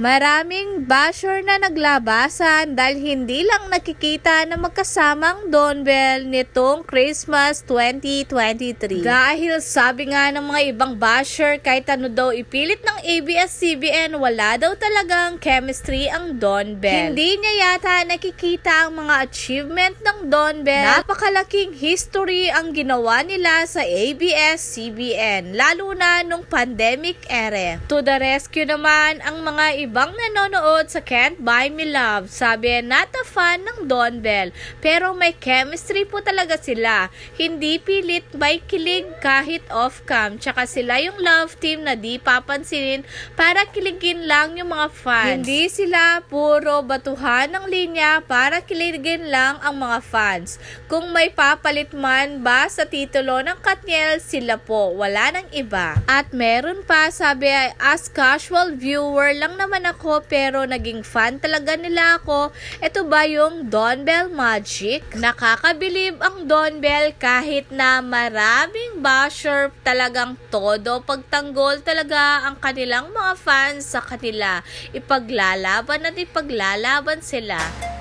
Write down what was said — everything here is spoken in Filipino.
Maraming basher na naglabasan dahil hindi lang nakikita na magkasamang Don Bell nitong Christmas 2023. Dahil sabi nga ng mga ibang basher kahit ano daw ipilit ng ABS-CBN wala daw talagang chemistry ang Don Bell. Hindi niya yata nakikita ang mga achievement ng Don Bell. Napakalaking history ang ginawa nila sa ABS-CBN lalo na nung pandemic era. To the rescue naman ang mga ibang nanonood sa Can't Buy Me Love. Sabi, not a fan ng Don Bell. Pero may chemistry po talaga sila. Hindi pilit, may kilig kahit off-cam. Tsaka sila yung love team na di papansinin para kiligin lang yung mga fans. Hindi sila puro batuhan ng linya para kiligin lang ang mga fans. Kung may papalit man ba sa titulo ng Katniel, sila po. Wala nang iba. At meron pa, sabi as casual viewer lang naman ako pero naging fan talaga nila ako. Ito ba yung Don Bell Magic? Nakakabilib ang Don Bell kahit na maraming basher talagang todo pagtanggol talaga ang kanilang mga fans sa kanila. Ipaglalaban at ipaglalaban sila.